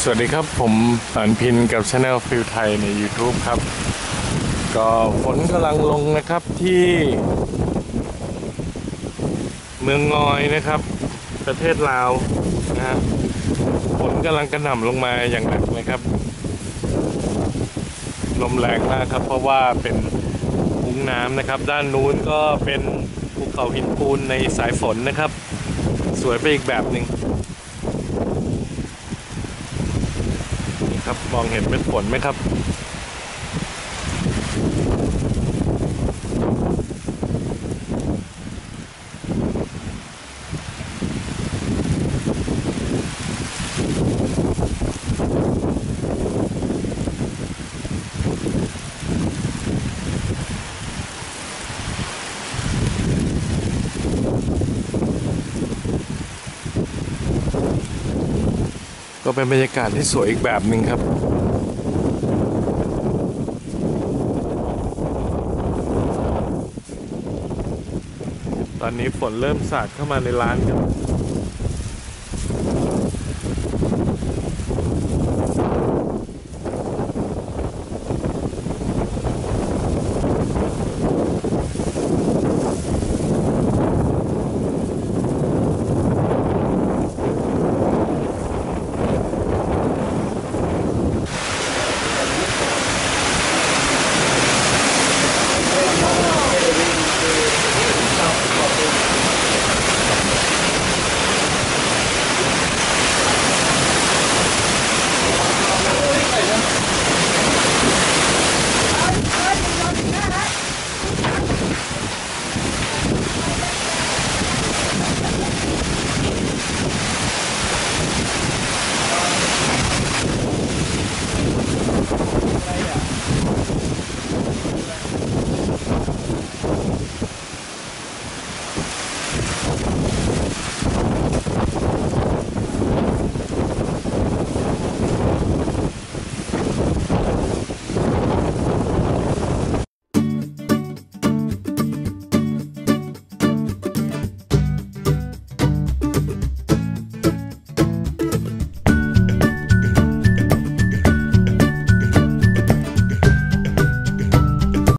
สวัสดีครับผมสันพินกับช anel ฟิลไทยใน YouTube ครับ ก็ฝนกำลังลงนะครับที่ เมืองงอยนะครับ ประเทศลาวนะฮะฝนกำลังกระหน่ำลงมาอย่างหนักนะครับ ลมแรงมากครับ เพราะว่าเป็นคุ้งน้ำนะครับ ด้านนู้นก็เป็นภูเขาหินปูนในสายฝนนะครับ สวยไปอีกแบบหนึ่ง นี่ครับ มองเห็นเม็ดฝนไหมครับ ก็เป็นบรรยากาศที่สวยอีกแบบหนึ่งครับตอนนี้ฝนเริ่มสาดเข้ามาในร้านครับ